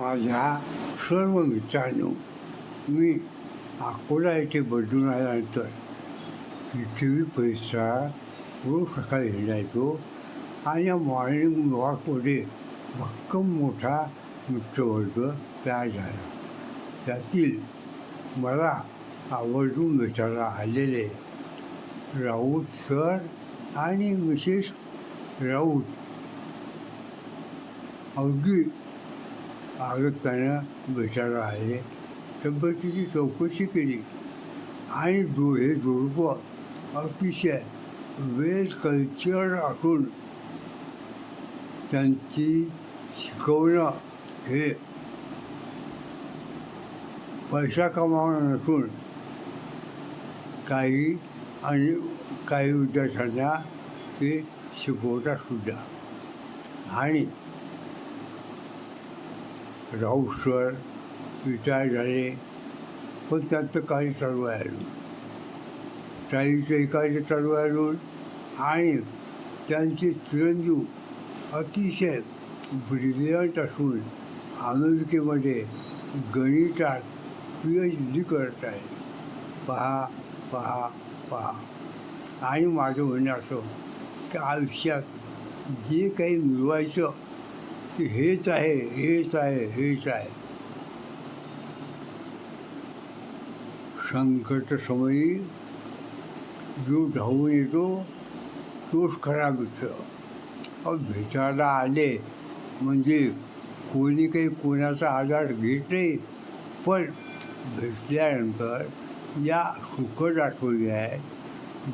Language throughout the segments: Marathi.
माझ्या सर्व मित्रांनो मी अकोला येथे बदलून आल्यानंतर पृथ्वी परिसरात रोज सकाळी हिंडायचो आणि या मॉर्निंग वॉकमध्ये भक्कम मोठा मित्रवर्ग तयार झाला. त्यातील मला आवर्जून भेटायला आलेले राऊत सर आणि मिसेस राऊत. अगदी आगताना भेटायला आले तब्येतीची चौकशी केली. आणि जो हे जोडपं अतिशय वेल कल्चर असून त्यांची शिकवणं हे पैसा कमावणं नसून काही आणि काही विद्यार्थ्यांना ते शिकवतात सुद्धा. आणि राऊत सर रिटायर झाले. पण त्यांचं कार्य चालू आहे अजून. ताईचंही कार्य चालू आहे अजून. आणि त्यांचे चिरंजीव अतिशय ब्रिलियंट असून अमेरिकेमध्ये गणितात पी एच डी करत आहे. पहा पहा पहा. आणि माझं म्हणणं असं की आयुष्यात जे काही मिळवायचं की हेच आहे हेच आहे हेच आहे. संकटसमयी जो धावून येतो तोच खरा मित्र. भेटायला आले म्हणजे कोणी काही कोणाचा आधार घेत नाही पण भेटल्यानंतर या सुखद आठवणी आहे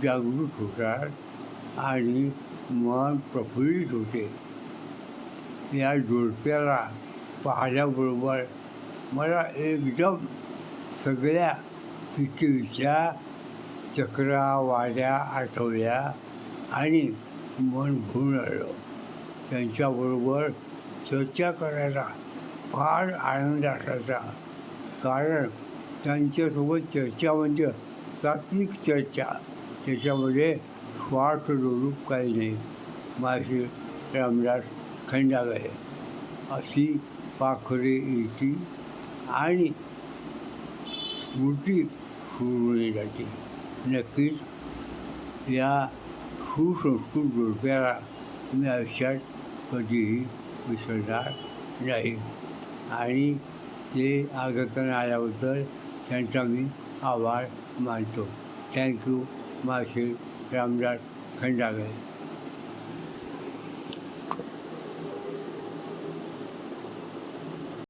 जागृत होतात आणि मन प्रफुल्लित होते. या जोडप्याला पाहिल्याबरोबर मला एकदम सगळ्या पृथ्वीच्या चक्रावाड्या आठवल्या आणि मन भरून आलं त्यांच्याबरोबर चर्चा करायला फार आनंद असायचा. कारण त्यांच्यासोबत चर्चा म्हणजे तात्विक चर्चा. त्याच्यामध्ये स्वार्थ स्वरूप काही नाही. माझे रामदास खंडागळे अशी पाखरे येती आणि स्मृती सुरू जाते. नक्कीच या सुसंस्कृत जोडप्याला मी आयुष्यात कधीही विसरणार नाही. आणि ते आगतन आल्याबद्दल त्यांचा मी आभार मानतो. थँक्यू मासे रामदास खंडागळे